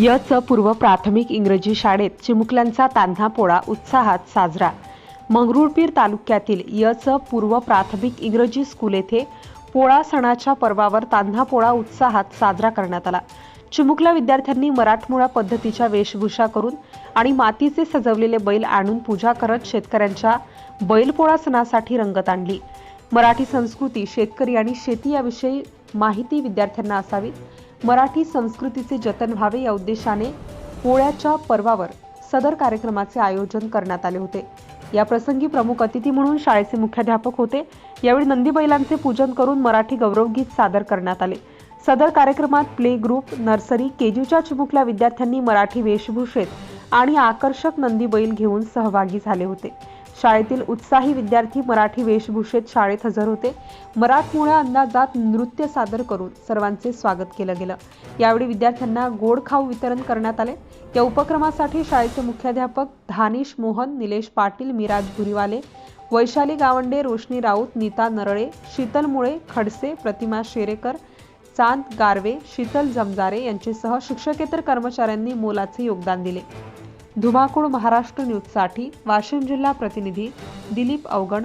H पूर्व प्राथमिक इंग्रजी शाळेत चिमुकल्यांचा तान्हापोळा उत्साहात साजरा. मंगरुळपीर तालुक्यातील यच पूर्व प्राथमिक इंग्रजी स्कूल येथे पोळा सणाच्या पर्वावर तान्हापोळा उत्साहात साजरा करण्यात आला. चिमुकल्या विद्यार्थ्यांनी मराठमोळा पद्धतीच्या वेशभूषा करून आणि मातीचे सजवलेले बैल आणून पूजा करत शेतकऱ्यांच्या बैलपोळा सणासाठी रंगत आणली. मराठी संस्कृती शेतकरी आणि शेती याविषयी माहिती विद्यार्थ्यांना असावी. मराठी संस्कृतीचे जतन व्हावे या उद्देशाने पोळ्याच्या पर्वावर सदर कार्यक्रमाचे आयोजन करण्यात आले होते. या प्रसंगी प्रमुख अतिथी म्हणून शाळेचे मुख्याध्यापक होते. यावेळी नंदी बैलांचे पूजन करून मराठी गौरवगीत सादर करण्यात आले. सदर कार्यक्रमात प्ले ग्रुप नर्सरी केजीच्या चिमुकल्या विद्यार्थ्यांनी मराठी वेशभूषेत आणि आकर्षक नंदी बैल घेऊन सहभागी झाले होते. शाळेतील उत्साही विद्यार्थी मराठी वेशभूषेत शाळेत हजर होते. मराठमोळ्या अंदाजात नृत्य सादर करून सर्वांचे स्वागत केलं गेलं. यावेळी विद्यार्थ्यांना गोड खाऊ वितरण करण्यात आले. या उपक्रमासाठी शाळेचे मुख्याध्यापक धानिश मोहन निलेश पाटील मिराज भुरीवाले वैशाली गावंडे रोशनी राऊत नीता नरळे शीतल मुळे खडसे प्रतिमा शेरेकर चांद गारवे शीतल जमजारे यांच्यासह शिक्षकेतर कर्मचाऱ्यांनी मोलाचे योगदान दिले. धुमाकूळ महाराष्ट्र न्यूजसाठी वाशिम जिल्हा प्रतिनिधी दिलीप अवगण